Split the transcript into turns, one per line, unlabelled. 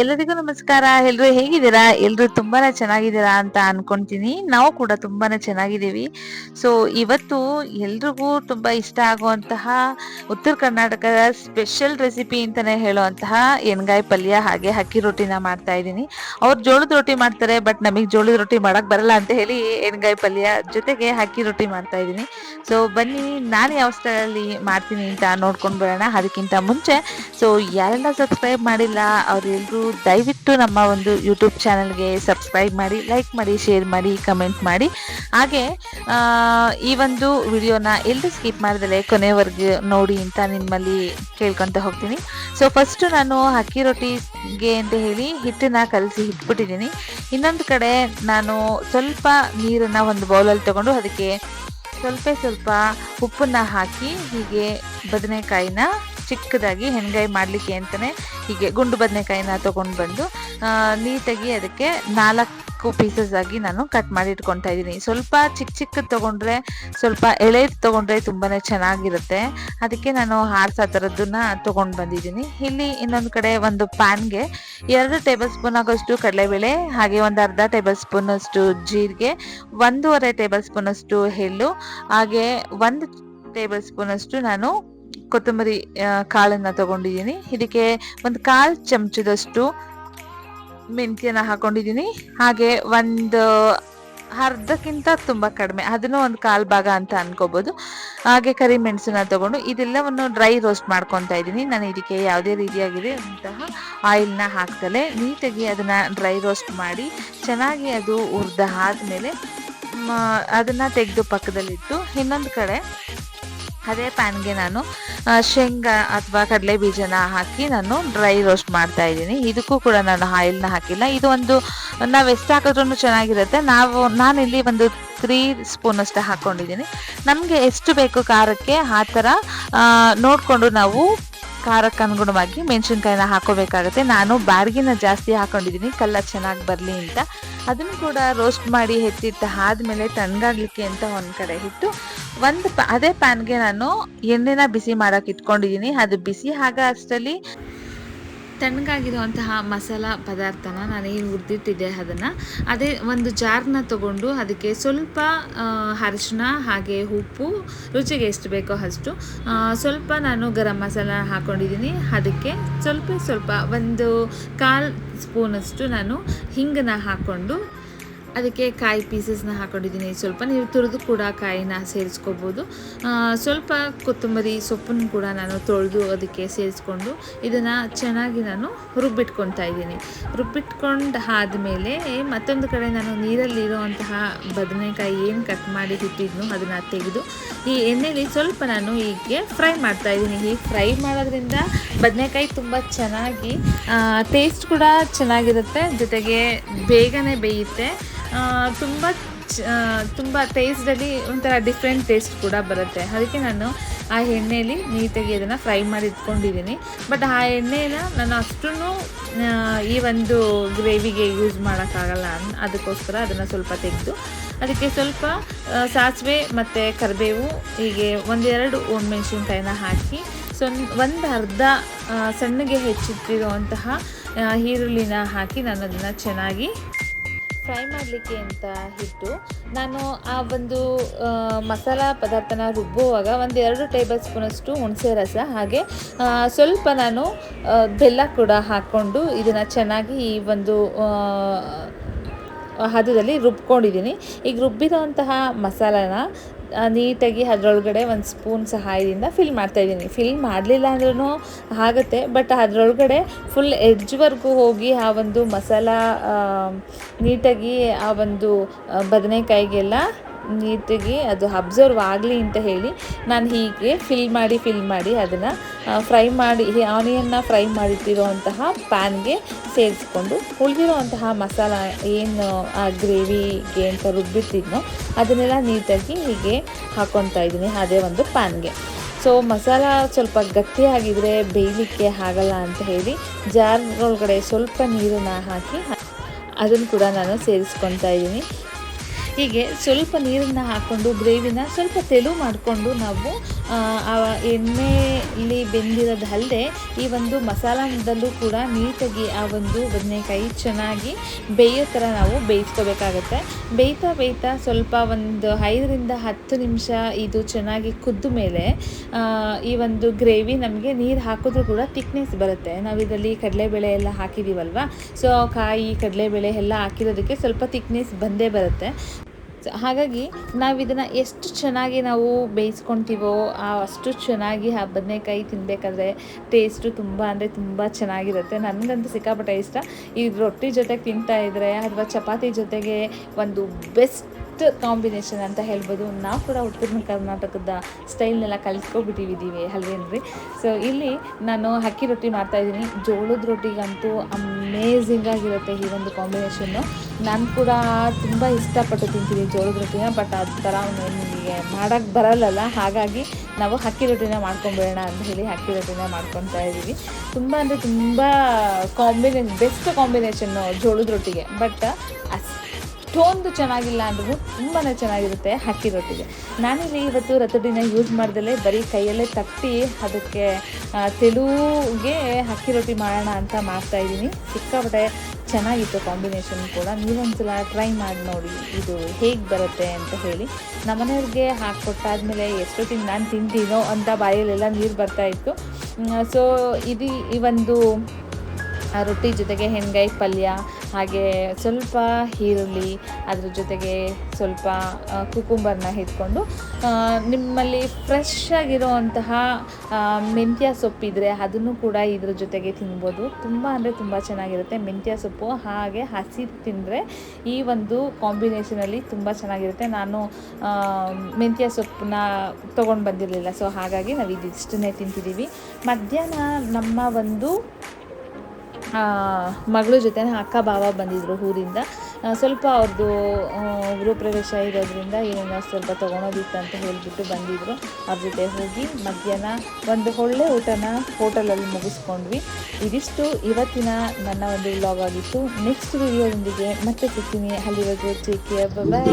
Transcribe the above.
ಎಲ್ಲರಿಗೂ ನಮಸ್ಕಾರ. ಎಲ್ರು ಹೇಗಿದ್ದೀರಾ? ಎಲ್ರು ತುಂಬಾನೇ ಚೆನ್ನಾಗಿದ್ದೀರಾ ಅಂತ ಅನ್ಕೊಂತೀನಿ. ನಾವು ಕೂಡ ತುಂಬಾನೇ ಚೆನ್ನಾಗಿದ್ದೀವಿ. ಸೊ ಇವತ್ತು ಎಲ್ರಿಗೂ ತುಂಬಾ ಇಷ್ಟ ಆಗುವಂತಹ ಉತ್ತರ ಕರ್ನಾಟಕದ ಸ್ಪೆಷಲ್ ರೆಸಿಪಿ ಅಂತಾನೆ ಹೇಳುವಂತಹ ಎಣ್ಗಾಯಿ ಪಲ್ಯ ಹಾಗೆ ಅಕ್ಕಿ ರೊಟ್ಟಿನ ಮಾಡ್ತಾ ಇದ್ದೀನಿ. ಅವ್ರು ಜೋಳದ ರೊಟ್ಟಿ ಮಾಡ್ತಾರೆ ಬಟ್ ನಮಗೆ ಜೋಳದ ರೊಟ್ಟಿ ಮಾಡಕ್ ಬರಲ್ಲ ಅಂತ ಹೇಳಿ ಎಣ್ಗಾಯಿ ಪಲ್ಯ ಜೊತೆಗೆ ಅಕ್ಕಿ ರೊಟ್ಟಿ ಮಾಡ್ತಾ ಇದ್ದೀನಿ. ಸೊ ಬನ್ನಿ, ನಾನು ಯಾವ ಸ್ಥಳದಲ್ಲಿ ಮಾಡ್ತೀನಿ ಅಂತ ನೋಡ್ಕೊಂಡು ಬರೋಣ. ಅದಕ್ಕಿಂತ ಮುಂಚೆ ಸೊ ಯಾರೆಲ್ಲ ಸಬ್ಸ್ಕ್ರೈಬ್ ಮಾಡಿಲ್ಲ ಅವರೆಲ್ಲರೂ ದಯವಿಟ್ಟು ನಮ್ಮ ಒಂದು ಯೂಟ್ಯೂಬ್ ಚಾನಲ್ಗೆ ಸಬ್ಸ್ಕ್ರೈಬ್ ಮಾಡಿ ಲೈಕ್ ಮಾಡಿ ಶೇರ್ ಮಾಡಿ ಕಮೆಂಟ್ ಮಾಡಿ. ಹಾಗೆ ಈ ಒಂದು ವಿಡಿಯೋನ ಎಲ್ಲಿ ಸ್ಕಿಪ್ ಮಾಡಿದರೆ ಕೊನೆವರೆಗೂ ನೋಡಿ ಅಂತ ನಿಮ್ಮಲ್ಲಿ ಕೇಳ್ಕೊತ ಹೋಗ್ತೀನಿ. ಸೊ ಫಸ್ಟು ನಾನು ಅಕ್ಕಿ ರೊಟ್ಟಿಗೆ ಅಂತ ಹೇಳಿ ಹಿಟ್ಟನ್ನು ಕಲಸಿ ಇಟ್ಬಿಟ್ಟಿದ್ದೀನಿ ಇನ್ನೊಂದು ಕಡೆ ನಾನು ಸ್ವಲ್ಪ ನೀರನ್ನು ಒಂದು ಬೌಲಲ್ಲಿ ತಗೊಂಡು ಅದಕ್ಕೆ ಸ್ವಲ್ಪ ಸ್ವಲ್ಪ ಉಪ್ಪನ್ನು ಹಾಕಿ ಹೀಗೆ ಬದನೆಕಾಯಿನ ಚಿಕ್ಕದಾಗಿ ಹೆಣ್ಗಾಯಿ ಮಾಡಲಿಕ್ಕೆ ಅಂತಲೇ ಹೀಗೆ ಗುಂಡು ಬದನೆಕಾಯಿನ ತೊಗೊಂಡು ಬಂದು ನೀಟಾಗಿ ಅದಕ್ಕೆ ನಾಲ್ಕು ಪೀಸಸ್ ಆಗಿ ನಾನು ಕಟ್ ಮಾಡಿ ಇಟ್ಕೊತಾ ಇದ್ದೀನಿ. ಸ್ವಲ್ಪ ಚಿಕ್ಕ ಚಿಕ್ಕದು ತೊಗೊಂಡ್ರೆ, ಸ್ವಲ್ಪ ಎಳೆದು ತೊಗೊಂಡ್ರೆ ತುಂಬಾ ಚೆನ್ನಾಗಿರುತ್ತೆ. ಅದಕ್ಕೆ ನಾನು ಹಾರ್ಸಾ ಥರದ್ದನ್ನ ತೊಗೊಂಡು ಬಂದಿದ್ದೀನಿ. ಇಲ್ಲಿ ಇನ್ನೊಂದು ಕಡೆ ಒಂದು ಪ್ಯಾನ್ಗೆ ಎರಡು ಟೇಬಲ್ ಸ್ಪೂನ್ ಆಗೋಷ್ಟು ಕಡಲೆಬೇಳೆ, ಹಾಗೆ ಒಂದು ಅರ್ಧ ಟೇಬಲ್ ಸ್ಪೂನ್ ಅಷ್ಟು ಜೀರಿಗೆ, ಒಂದೂವರೆ ಟೇಬಲ್ ಸ್ಪೂನ್ ಅಷ್ಟು ಎಳ್ಳು, ಹಾಗೆ ಒಂದು ಟೇಬಲ್ ಸ್ಪೂನ್ ಅಷ್ಟು ನಾನು ಕೊತ್ತಂಬರಿ ಕಾಳನ್ನು ತಗೊಂಡಿದ್ದೀನಿ. ಇದಕ್ಕೆ ಒಂದು ಕಾಲು ಚಮಚದಷ್ಟು ಮೆಂತ್ಯನ ಹಾಕೊಂಡಿದ್ದೀನಿ. ಹಾಗೆ ಒಂದು ಅರ್ಧಕ್ಕಿಂತ ತುಂಬ ಕಡಿಮೆ, ಅದನ್ನು ಒಂದು ಕಾಲು ಭಾಗ ಅಂತ ಅನ್ಕೋಬೋದು. ಹಾಗೆ ಕರಿ ಮೆಣಸನ್ನ ತಗೊಂಡು ಇದೆಲ್ಲವನ್ನು ಡ್ರೈ ರೋಸ್ಟ್ ಮಾಡ್ಕೊತಾ ಇದ್ದೀನಿ. ನಾನು ಇದಕ್ಕೆ ಯಾವುದೇ ರೀತಿಯಾಗಿದೆ ಅಂತಹ ಆಯಿಲ್ನ ಹಾಕ್ತಲೇ ನೀಟಾಗಿ ಅದನ್ನು ಡ್ರೈ ರೋಸ್ಟ್ ಮಾಡಿ ಚೆನ್ನಾಗಿ ಅದು ಉರ್ದ ಆದಮೇಲೆ ಅದನ್ನು ತೆಗೆದು ಪಕ್ಕದಲ್ಲಿಟ್ಟು ಇನ್ನೊಂದು ಕಡೆ ಅದೇ ಪ್ಯಾನ್ಗೆ ನಾನು ಶೇಂಗಾ ಅಥವಾ ಕಡಲೆ ಬೀಜನ ಹಾಕಿ ನಾನು ಡ್ರೈ ರೋಸ್ಟ್ ಮಾಡ್ತಾ ಇದ್ದೀನಿ. ಇದಕ್ಕೂ ಕೂಡ ನಾನು ಆಯಿಲ್ನ ಹಾಕಿಲ್ಲ. ಇದು ಒಂದು, ನಾವು ಎಷ್ಟು ಹಾಕಿದ್ರೂ ಚೆನ್ನಾಗಿರುತ್ತೆ. ನಾವು ನಾನಿಲ್ಲಿ ಒಂದು ತ್ರೀ ಸ್ಪೂನ್ ಅಷ್ಟೇ ಹಾಕ್ಕೊಂಡಿದ್ದೀನಿ ನಮಗೆ ಎಷ್ಟು ಬೇಕು ಖಾರಕ್ಕೆ ಆ ಥರ ನೋಡಿಕೊಂಡು ನಾವು ಖಾರಕ್ಕೆ ಅನುಗುಣವಾಗಿ ಮೆಣಸಿನ್ಕಾಯಿನ ಹಾಕೋಬೇಕಾಗುತ್ತೆ. ನಾನು ಬಾರ್ಗಿನ ಜಾಸ್ತಿ ಹಾಕೊಂಡಿದ್ದೀನಿ. ಕಲ್ಲ ಚೆನ್ನಾಗಿ ಬರಲಿ ಅಂತ. ಅದನ್ನು ಕೂಡ ರೋಸ್ಟ್ ಮಾಡಿ ಎತ್ತಿಟ್ಟು ಆದಮೇಲೆ ತಣ್ಣಗಾಗ್ಲಿಕ್ಕೆ ಅಂತ ಒಂದು ಕಡೆ ಇಟ್ಟು ಒಂದು ಅದೇ ಪ್ಯಾನ್ಗೆ ನಾನು ಎಣ್ಣೆನ ಬಿಸಿ ಮಾಡಕ್ಕೆ ಇಟ್ಕೊಂಡಿದ್ದೀನಿ. ಅದು ಬಿಸಿ ಆಗ ಅಷ್ಟರಲ್ಲಿ ತಣ್ಣಗಾಗಿರುವಂತಹ ಮಸಾಲ ಪದಾರ್ಥನ ನಾನು ಏನು ಹುರಿದಿಟ್ಟಿದ್ದೆ ಅದನ್ನು, ಅದೇ ಒಂದು ಜಾರ್ನ ತಗೊಂಡು ಅದಕ್ಕೆ ಸ್ವಲ್ಪ ಅರಿಶಿನ ಹಾಗೆ ಉಪ್ಪು, ರುಚಿಗೆ ಎಷ್ಟು ಬೇಕೋ ಅಷ್ಟು ಸ್ವಲ್ಪ ನಾನು ಗರಂ ಮಸಾಲ ಹಾಕ್ಕೊಂಡಿದ್ದೀನಿ ಅದಕ್ಕೆ ಸ್ವಲ್ಪ ಸ್ವಲ್ಪ ಒಂದು ಕಾಲು ಸ್ಪೂನಷ್ಟು ನಾನು ಹಿಂಗನ್ನ ಹಾಕ್ಕೊಂಡು ಅದಕ್ಕೆ ಕಾಯಿ ಪೀಸಸ್ನ ಹಾಕೊಂಡಿದ್ದೀನಿ. ಸ್ವಲ್ಪ ನೀವು ತುರಿದು ಕೂಡ ಕಾಯಿನ ಸೇರಿಸ್ಕೋಬೋದು. ಸ್ವಲ್ಪ ಕೊತ್ತಂಬರಿ ಸೊಪ್ಪನ್ನು ಕೂಡ ನಾನು ತೊಳೆದು ಅದಕ್ಕೆ ಸೇರಿಸ್ಕೊಂಡು ಇದನ್ನು ಚೆನ್ನಾಗಿ ನಾನು ರುಬ್ಬಿಟ್ಕೊತಾ ಇದ್ದೀನಿ. ರುಬ್ಬಿಟ್ಕೊಂಡು ಆದಮೇಲೆ ಮತ್ತೊಂದು ಕಡೆ ನಾನು ನೀರಲ್ಲಿರುವಂತಹ ಬದನೆಕಾಯಿ ಏನು ಕಟ್ ಮಾಡಿ ಇಟ್ಟಿದ್ನು ಅದನ್ನು ತೆಗೆದು ಈ ಎಣ್ಣೆಯಲ್ಲಿ ಸ್ವಲ್ಪ ನಾನು ಹೀಗೆ ಫ್ರೈ ಮಾಡ್ತಾ ಇದ್ದೀನಿ. ಹೀಗೆ ಫ್ರೈ ಮಾಡೋದ್ರಿಂದ ಬದನೆಕಾಯಿ ತುಂಬ ಚೆನ್ನಾಗಿ ಟೇಸ್ಟ್ ಕೂಡ ಚೆನ್ನಾಗಿರುತ್ತೆ. ಜೊತೆಗೆ ಬೇಗನೆ ಬೇಯುತ್ತೆ. ತುಂಬ ತುಂಬ ಟೇಸ್ಟಲ್ಲಿ ಒಂಥರ ಡಿಫ್ರೆಂಟ್ ಟೇಸ್ಟ್ ಕೂಡ ಬರುತ್ತೆ. ಅದಕ್ಕೆ ನಾನು ಆ ಎಣ್ಣೆಯಲ್ಲಿ ನೀಟಾಗಿ ಅದನ್ನು ಫ್ರೈ ಮಾಡಿ ಇಟ್ಕೊಂಡಿದ್ದೀನಿ. ಬಟ್ ಆ ಎಣ್ಣೆನ ನಾನು ಅಷ್ಟೂ ಈ ಒಂದು ಗ್ರೇವಿಗೆ ಯೂಸ್ ಮಾಡೋಕ್ಕಾಗಲ್ಲ ಅದಕ್ಕೋಸ್ಕರ ಅದನ್ನು ಸ್ವಲ್ಪ ತೆಗೆದು ಅದಕ್ಕೆ ಸ್ವಲ್ಪ ಸಾಸಿವೆ ಮತ್ತು ಕರಿಬೇವು ಹೀಗೆ ಒಂದೆರಡು ಒಣಮೆಣ್ಸಿನ್ಕಾಯಿನ ಹಾಕಿ ಸೊನ್ ಒಂದು ಅರ್ಧ ಸಣ್ಣಗೆ ಹೆಚ್ಚಿಟ್ಟಿರುವಂತಹ ಆ, ಈರುಳ್ಳಿನ ಹಾಕಿ ನಾನು ಅದನ್ನು ಚೆನ್ನಾಗಿ ಫ್ರೈ ಮಾಡಲಿಕ್ಕೆ ಅಂತ ಇಟ್ಟು ನಾನು ಆ ಒಂದು ಮಸಾಲ ಪದಾರ್ಥನ ರುಬ್ಬುವಾಗ ಒಂದು ಎರಡು ಟೇಬಲ್ ಸ್ಪೂನಷ್ಟು ಹುಣಸೆ ರಸ, ಹಾಗೆ ಸ್ವಲ್ಪ ನಾನು ಬೆಲ್ಲ ಕೂಡ ಹಾಕ್ಕೊಂಡು ಇದನ್ನು ಚೆನ್ನಾಗಿ ಈ ಒಂದು ಹದದಲ್ಲಿ ರುಬ್ಕೊಂಡಿದ್ದೀನಿ. ಈಗ ರುಬ್ಬಿರೋಂತಹ ಮಸಾಲಾನ ನೀಟಾಗಿ ಅದರೊಳಗಡೆ ಒಂದು ಸ್ಪೂನ್ ಸಹಾಯದಿಂದ ಫಿಲ್ ಮಾಡ್ತಾಯಿದ್ದೀನಿ ಫಿಲ್ ಮಾಡಲಿಲ್ಲ ಅಂದ್ರೂ ಆಗುತ್ತೆ ಬಟ್ ಅದರೊಳಗಡೆ ಫುಲ್ ಎಡ್ಜ್ವರೆಗೂ ಹೋಗಿ ಆ ಒಂದು ಮಸಾಲ ನೀಟಾಗಿ ಆ ಒಂದು ಬದನೆಕಾಯಿಗೆಲ್ಲ ನೀಟಾಗಿ ಅದು ಅಬ್ಸರ್ವ್ ಆಗಲಿ ಅಂತ ಹೇಳಿ ನಾನು ಹೀಗೆ ಫಿಲ್ ಮಾಡಿ ಫಿಲ್ ಮಾಡಿ ಅದನ್ನು ಫ್ರೈ ಮಾಡಿ ಆನಿಯನ್ನ ಫ್ರೈ ಮಾಡಿಟ್ಟಿರುವಂತಹ ಪ್ಯಾನ್ಗೆ ಸೇರಿಸ್ಕೊಂಡು ಉಳಿದಿರುವಂತಹ ಮಸಾಲ ಏನು, ಆ ಗ್ರೇವಿಗೆ ಅಂತ ರುಬ್ಬಿಟ್ಟಿದ್ನೋ ಅದನ್ನೆಲ್ಲ ನೀಟಾಗಿ ಹೀಗೆ ಹಾಕ್ಕೊತಾ ಇದ್ದೀನಿ ಅದೇ ಒಂದು ಪ್ಯಾನ್ಗೆ ಸೊ ಮಸಾಲ ಸ್ವಲ್ಪ ಗಟ್ಟಿಯಾಗಿದ್ದರೆ ಬೇಯಲಿಕ್ಕೆ ಆಗಲ್ಲ ಅಂತ ಹೇಳಿ ಜಾರ್ ಒಳಗಡೆ ಸ್ವಲ್ಪ ನೀರನ್ನು ಹಾಕಿ ಅದನ್ನು ಕೂಡ ನಾನು ಸೇರಿಸ್ಕೊತಾ ಇದ್ದೀನಿ. ಹೀಗೆ ಸ್ವಲ್ಪ ನೀರನ್ನು ಹಾಕ್ಕೊಂಡು ಗ್ರೇವಿನ ಸ್ವಲ್ಪ ತೆಲು ಮಾಡಿಕೊಂಡು ನಾವು ಆ, ಎಣ್ಣೆಯಲ್ಲಿ ಬೆಂದಿರೋದಲ್ಲದೆ ಈ ಒಂದು ಮಸಾಲದಲ್ಲೂ ಕೂಡ ನೀಟಾಗಿ ಆ ಒಂದು ಬದನೆಕಾಯಿ ಚೆನ್ನಾಗಿ ಬೇಯೋ ಥರ ನಾವು ಬೇಯಿಸ್ಕೋಬೇಕಾಗತ್ತೆ. ಬೇಯ್ತಾ ಬೇಯ್ತಾ ಸ್ವಲ್ಪ ಒಂದು ಐದರಿಂದ ಹತ್ತು ನಿಮಿಷ ಇದು ಚೆನ್ನಾಗಿ ಕುದ್ದ ಮೇಲೆ ಈ ಒಂದು ಗ್ರೇವಿ ನಮಗೆ ನೀರು ಹಾಕಿದ್ರೂ ಕೂಡ ತಿಕ್ನೆಸ್ ಬರುತ್ತೆ. ನಾವು ಇದರಲ್ಲಿ ಕಡಲೆಬೇಳೆ ಎಲ್ಲ ಹಾಕಿದ್ದೀವಲ್ವ ಸೊ ಕಾಯಿ ಕಡಲೆಬೇಳೆ ಎಲ್ಲ ಹಾಕಿರೋದಕ್ಕೆ ಸ್ವಲ್ಪ ತಿಕ್ನೆಸ್ ಬಂದೇ ಬರುತ್ತೆ. ಹಾಗಾಗಿ ನಾವು ಇದನ್ನು ಎಷ್ಟು ಚೆನ್ನಾಗಿ ನಾವು ಬೇಯಿಸ್ಕೊತೀವೋ, ಅಷ್ಟು ಚೆನ್ನಾಗಿ ಆ ಬದನೆಕಾಯಿ ತಿನ್ನಬೇಕಾದ್ರೆ ಟೇಸ್ಟು ತುಂಬ ಅಂದರೆ ತುಂಬ ಚೆನ್ನಾಗಿರುತ್ತೆ. ನನಗಂತೂ ಸಿಕ್ಕಾಪಟ್ಟೆ ಇಷ್ಟ. ಈ ರೊಟ್ಟಿ ಜೊತೆಗೆ ತಿಂತಾ ಇದ್ದರೆ ಅಥವಾ ಚಪಾತಿ ಜೊತೆಗೆ ಒಂದು ಬೆಸ್ಟ್ ಕಾಂಬಿನೇಷನ್ ಅಂತ ಹೇಳ್ಬೋದು. ನಾವು ಕೂಡ ಉತ್ತರ ಕರ್ನಾಟಕದ ಸ್ಟೈಲ್ನೆಲ್ಲ ಕಲಿತ್ಕೊಬಿಟ್ಟಿದ್ದೀವಿ ಅಲ್ವೇನ್ರಿ ಸೊ ಇಲ್ಲಿ ನಾನು ಅಕ್ಕಿ ರೊಟ್ಟಿ ಮಾಡ್ತಾಯಿದ್ದೀನಿ ಜೋಳದ ರೊಟ್ಟಿಗಂತೂ ಅಮೇಝಿಂಗ್ ಆಗಿರುತ್ತೆ ಈ ಒಂದು ಕಾಂಬಿನೇಷನ್ನು ನಾನು ಕೂಡ ತುಂಬ ಇಷ್ಟಪಟ್ಟು ತಿಂತೀನಿ ಜೋಳದ ರೊಟ್ಟಿನ ಬಟ್ ಅದು ಥರ ನನಗೆ ಮಾಡೋಕ್ಕೆ ಬರಲ್ಲಲ್ಲ? ಹಾಗಾಗಿ ನಾವು ಅಕ್ಕಿ ರೊಟ್ಟಿನ ಮಾಡ್ಕೊಂಬೇಡ ಅಂತ ಹೇಳಿ ಅಕ್ಕಿ ರೊಟ್ಟಿನ ಮಾಡ್ಕೊತಾ ಇದ್ದೀವಿ. ತುಂಬ ಅಂದರೆ ತುಂಬ ಕಾಂಬಿನೇಷನ್ ಬೆಸ್ಟ್ ಕಾಂಬಿನೇಷನ್ನು ಜೋಳದ ರೊಟ್ಟಿಗೆ. ಬಟ್ ಅಷ್ಟೊಂದು ಚೆನ್ನಾಗಿಲ್ಲ ಅಂದ್ರೂ ತುಂಬಾ ಚೆನ್ನಾಗಿರುತ್ತೆ ಅಕ್ಕಿ ರೊಟ್ಟಿಗೆ. ನಾನಿಲ್ಲಿ ಇವತ್ತು ರತಡಿನ ಯೂಸ್ ಮಾಡ್ದಲೇ ಬರೀ ಕೈಯಲ್ಲೇ ತಟ್ಟಿ ಅದಕ್ಕೆ ತೆಲುಗೆ ಅಕ್ಕಿ ರೊಟ್ಟಿ ಮಾಡೋಣ ಅಂತ ಮಾಡ್ತಾ ಇದ್ದೀನಿ. ಸಿಕ್ಕಾಪಟ್ಟೆ ಚೆನ್ನಾಗಿತ್ತು ಕಾಂಬಿನೇಷನ್ ಕೂಡ. ನೀವೊಂದ್ಸಲ ಟ್ರೈ ಮಾಡಿ ನೋಡಿ ಇದು ಹೇಗೆ ಬರುತ್ತೆ ಅಂತ ಹೇಳಿ. ನಮ್ಮನೆಯವ್ರಿಗೆ ಹಾಕ್ಕೊಟ್ಟಾದ್ಮೇಲೆ ಎಷ್ಟೊತ್ತಿಗೆ ನಾನು ತಿಂತೀನೋ ಅಂತ ಬಾಯಲ್ಲೆಲ್ಲ ನೀರು ಬರ್ತಾ ಇತ್ತು. ಸೊ ಇದು ಈ ಒಂದು ರೊಟ್ಟಿ ಜೊತೆಗೆ ಹೆಣ್ಗಾಯಿ ಪಲ್ಯ ಹಾಗೆ ಸ್ವಲ್ಪ ಈರುಳ್ಳಿ, ಅದ್ರ ಜೊತೆಗೆ ಸ್ವಲ್ಪ ಕುಕುಂಬರ್ನ ಇಟ್ಕೊಂಡು ನಿಮ್ಮಲ್ಲಿ ಫ್ರೆಶ್ ಆಗಿರೋವಂತಹ ಮೆಂತ್ಯ ಸೊಪ್ಪಿದ್ರೆ ಅದನ್ನು ಕೂಡ ಇದ್ರ ಜೊತೆಗೆ ತಿನ್ಬೋದು. ತುಂಬ ಅಂದರೆ ತುಂಬ ಚೆನ್ನಾಗಿರುತ್ತೆ ಮೆಂತ್ಯ ಸೊಪ್ಪು. ಹಾಗೆ ಹಸಿ ತಿಂದರೆ ಈ ಒಂದು ಕಾಂಬಿನೇಷನಲ್ಲಿ ತುಂಬ ಚೆನ್ನಾಗಿರುತ್ತೆ. ನಾನು ಮೆಂತ್ಯ ಸೊಪ್ಪನ್ನ ತೊಗೊಂಡು ಬಂದಿರಲಿಲ್ಲ. ಸೊ ಹಾಗಾಗಿ ನಾವು ಇದಿಷ್ಟನ್ನೇ ತಿಂತಿದ್ದೀವಿ ಮಧ್ಯಾಹ್ನ ನಮ್ಮ ಒಂದು ಮಗಳ ಜೊತೆ ಅಕ್ಕ ಭಾವ ಬಂದಿದ್ದರು ಊರಿಂದ. ಸ್ವಲ್ಪ ಅವ್ರದ್ದು ಗೃಹಪ್ರವೇಶ ಇರೋದ್ರಿಂದ ಏನೇನೋ ಸ್ವಲ್ಪ ತೊಗೊಳೋದಿತ್ತು ಅಂತ ಹೇಳಿಬಿಟ್ಟು ಬಂದಿದ್ದರು ಅವ್ರ ಜೊತೆ ಹೋಗಿ ಮಧ್ಯಾಹ್ನ ಒಂದು ಒಳ್ಳೆ ಊಟನ ಹೋಟೆಲಲ್ಲಿ ಮುಗಿಸ್ಕೊಂಡ್ವಿ. ಇದಿಷ್ಟು ಇವತ್ತಿನ ನನ್ನ ಒಂದು ವ್ಲಾಗ್ ಆಗಿತ್ತು. ನೆಕ್ಸ್ಟ್ ವಿಡಿಯೋದೊಂದಿಗೆ ಮತ್ತೆ ಸಿಗ್ತೀನಿ. ಅಲ್ಲಿವರೆಗೂ ಟೇಕ್ ಬಾಯ್